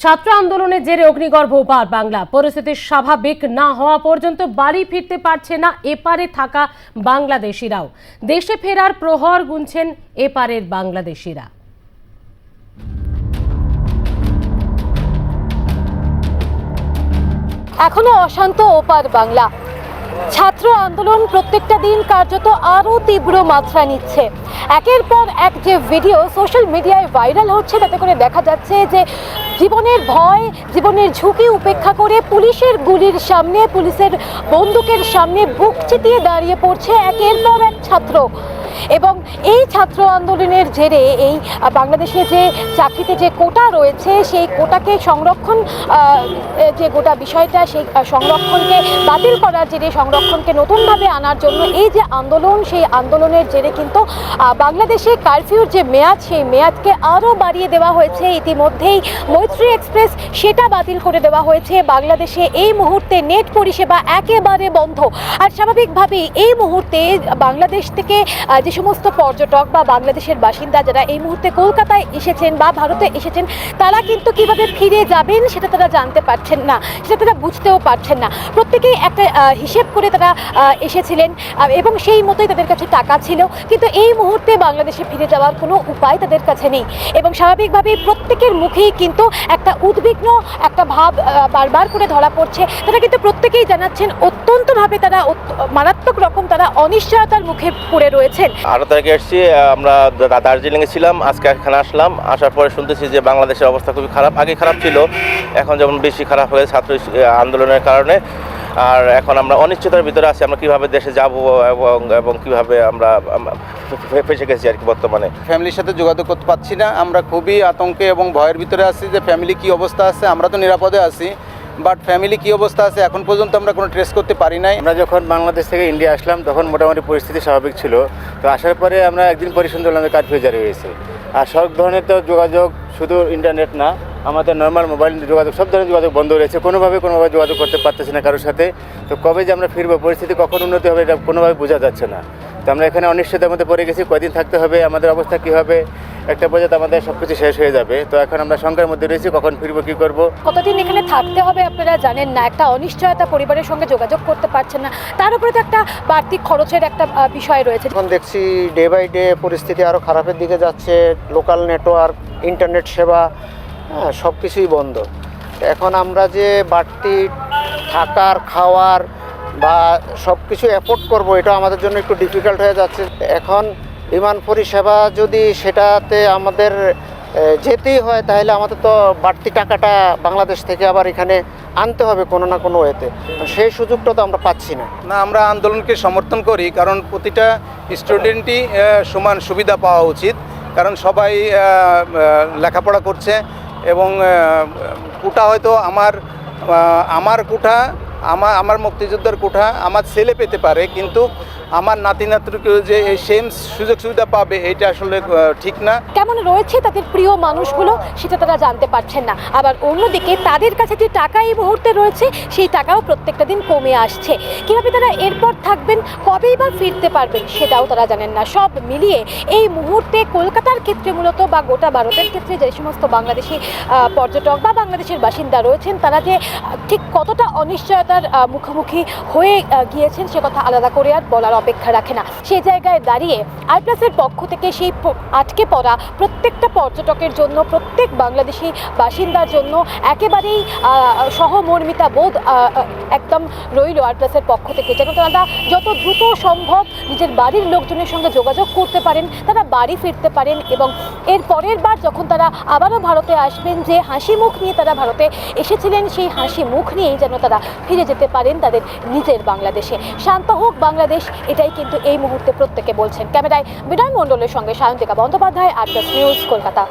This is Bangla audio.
ছাত্র আন্দোলনের জেরে অগ্নিগর্ভ পার বাংলা। পরিস্থিতি স্বাভাবিক না হওয়া পর্যন্ত বাড়ি ফিরতে পারছে না এপারে থাকা বাংলাদেশিরাও। দেশে ফেরার প্রহর গুনছেন এপারের বাংলাদেশিরা। এখনও অশান্ত ওপার বাংলা। ছাত্র আন্দোলন প্রত্যেকটা দিন কার্যত আরও তীব্র মাত্রা নিচ্ছে। একের পর এক যে ভিডিও সোশ্যাল মিডিয়ায় ভাইরাল হচ্ছে, তাতে করে দেখা যাচ্ছে যে জীবনের ভয়, জীবনের ঝুঁকি উপেক্ষা করে পুলিশের গুলির সামনে, পুলিশের বন্দুকের সামনে বুক চিতিয়ে দাঁড়িয়ে পড়ছে একের পর এক ছাত্র। এবং এই ছাত্র আন্দোলনের জেরে এই বাংলাদেশে যে চাকরিতে যে কোটা রয়েছে সেই কোটাকে সংরক্ষণ যে গোটা বিষয়টা সেই সংরক্ষণকে বাতিল করার জেরে সংরক্ষণকে নতুনভাবে আনার জন্য এই যে আন্দোলন সেই আন্দোলনের জেরে কিন্তু বাংলাদেশে কারফিউর যে মেয়াদ সেই মেয়াদকে আরও বাড়িয়ে দেওয়া হয়েছে। ইতিমধ্যেই মৈত্রী এক্সপ্রেস সেটা বাতিল করে দেওয়া হয়েছে। বাংলাদেশে এই মুহূর্তে নেট পরিষেবা একেবারে বন্ধ। আর স্বাভাবিকভাবেই এই মুহূর্তে বাংলাদেশ থেকে আহ, সমস্ত পর্যটক বা বাংলাদেশের বাসিন্দা যারা এই মুহূর্তে কলকাতায় এসেছেন বা ভারতে এসেছেন, তারা কিন্তু কীভাবে ফিরে যাবেন সেটা তারা জানতে পারছেন না, সেটা তারা বুঝতেও পারছেন না। প্রত্যেকেই একটা হিসেব করে তারা এসেছিলেন এবং সেই মতোই তাদের কাছে টাকা ছিল। কিন্তু এই মুহূর্তে বাংলাদেশে ফিরে যাওয়ার কোনো উপায় তাদের কাছে নেই। এবং স্বাভাবিকভাবেই প্রত্যেকের মুখেই কিন্তু একটা উদ্বিগ্ন, একটা ভাব বারবার করে ধরা পড়ছে। তারা কিন্তু প্রত্যেকেই জানাচ্ছেন, অত্যন্তভাবে তারা মারাত্মক রকম তারা অনিশ্চয়তার মুখে পড়ে রয়েছেন। আঠারো তারিখে এসেছি আমরা দার্জিলিংয়ে ছিলাম, আজকে এখানে আসলাম। আসার পরে শুনতেছি যে বাংলাদেশের অবস্থা খুবই খারাপ। আগে খারাপ ছিল, এখন যেমন বেশি খারাপ হয়ে ছাত্র আন্দোলনের কারণে। আর এখন আমরা অনিশ্চয়তার ভিতরে আছি, আমরা কীভাবে দেশে যাব এবং এবং কীভাবে আমরা ফেসে গেছি আর কি বর্তমানে। ফ্যামিলির সাথে যোগাযোগ করতে পারছি না, আমরা খুবই আতঙ্কে এবং ভয়ের ভিতরে আছি যে ফ্যামিলি কি অবস্থা আছে, আমরা তো নিরাপদে আছি। বাট ফ্যামিলি কি অবস্থা আছে এখন পর্যন্ত আমরা কোনো ট্রেস করতে পারি নাই। আমরা যখন বাংলাদেশ থেকে ইন্ডিয়া আসলাম, তখন মোটামুটি পরিস্থিতি স্বাভাবিক ছিল। তো আসার পরে আমরা একদিন পরে শুনতে পেলাম কারফিউ জারি হয়েছে। আর সব ধরনের তো যোগাযোগ শুধু ইন্টারনেট না, আমাদের নর্মাল মোবাইল যোগাযোগ, সব ধরনের যোগাযোগ বন্ধ রয়েছে। কোনোভাবে কোনোভাবে যোগাযোগ করতে পারতেছি না কারোর সাথে। তো কবে যে আমরা ফিরবো, পরিস্থিতি কখন উন্নতি হবে এটা কোনোভাবে বোঝা যাচ্ছে না। তো আমরা এখানে অনিশ্চয়তার মধ্যে পড়ে গেছি। কয়দিন থাকতে হবে, আমাদের অবস্থা কী হবে একটা পর্যায়ে আমাদের সব কিছু শেষ হয়ে যাবে। তো এখন আমরা শঙ্কার মধ্যে রয়েছি কখন ফিরবো কী করব? কতদিন এখানে থাকতে হবে আপনারা জানেন না একটা অনিশ্চয়তা পরিবারের সঙ্গে যোগাযোগ করতে পারছেন না। তার উপরে তো একটা বাড়তি খরচের একটা বিষয় রয়েছে। এখন দেখছি ডে বাই ডে পরিস্থিতি আরও খারাপের দিকে যাচ্ছে লোকাল নেটওয়ার্ক ইন্টারনেট সেবা হ্যাঁ সব কিছুই বন্ধ। এখন আমরা যে বাড়তি থাকার খাওয়ার বা সব কিছু অ্যাফোর্ড করব এটা আমাদের জন্য একটু ডিফিকাল্ট হয়ে যাচ্ছে। এখন বিমান পরিষেবা যদি সেটাতে আমাদের যেতেই হয়, তাহলে আমাদের তো বাড়তি টাকাটা বাংলাদেশ থেকে আবার এখানে আনতে হবে কোনো না কোনো ওয়েতে সেই সুযোগটা তো আমরা পাচ্ছি না। না, আমরা আন্দোলনকে সমর্থন করি, কারণ প্রতিটা স্টুডেন্টই সমান সুবিধা পাওয়া উচিত। কারণ সবাই লেখাপড়া করছে এবং কোটা হয়তো আমার আমার কোঠা আমার আমার মুক্তিযোদ্ধার কোঠা আমার ছেলে পেতে পারে, কিন্তু আমার নাতি নাতনিকেও যে এই সেম সুযোগ সুবিধা পাবে, এটা আসলে ঠিক না। কেমন রয়েছে তাদের প্রিয় মানুষগুলো, সেটা তারা জানতে পারছেন না। আবার অন্যদিকে তাদের কাছে যে টাকা এই মুহূর্তে রয়েছে, সেই টাকাও প্রত্যেকটা দিন কমে আসছে। কীভাবে তারা এরপর থাকবেন, কবেই বা ফিরতে পারবেন, সেটাও তারা জানেন না। সব মিলিয়ে এই মুহূর্তে কলকাতার ক্ষেত্রে মূলত বা গোটা ভারতের ক্ষেত্রে যে সমস্ত বাংলাদেশি পর্যটক বা বাংলাদেশের বাসিন্দা রয়েছেন, তারা যে ঠিক কতটা অনিশ্চয়তার মুখোমুখি হয়ে গিয়েছেন, সে কথা আলাদা করে আর বলার অপেক্ষা রাখে না। সে জায়গায় দাঁড়িয়ে আইপ্লাসের পক্ষ থেকে সেই আটকে পড়া প্রত্যেকটা পর্যটকের জন্য, প্রত্যেক বাংলাদেশি বাসিন্দার জন্য একেবারেই সহমর্মিতা বোধ একদম রইল আইপ্লাসের পক্ষ থেকে। যেন তারা যত দ্রুত সম্ভব নিজের বাড়ির লোকজনের সঙ্গে যোগাযোগ করতে পারেন, তারা বাড়ি ফিরতে পারেন এবং এর পরের বার যখন তারা আবারও ভারতে আসবেন যে হাসি মুখ নিয়ে তারা ভারতে এসেছিলেন, সেই হাসি মুখ নিয়েই যেন তারা ফিরে যেতে পারেন তাদের নিজের বাংলাদেশে। শান্ত হোক বাংলাদেশ, এটাই কিন্তু এই মুহূর্তে প্রত্যেকে বলছেন। ক্যামেরায় বিনয় মণ্ডলের সঙ্গে সায়ন্তিকা বন্দ্যোপাধ্যায় আটলাস নিউজ কলকাতা।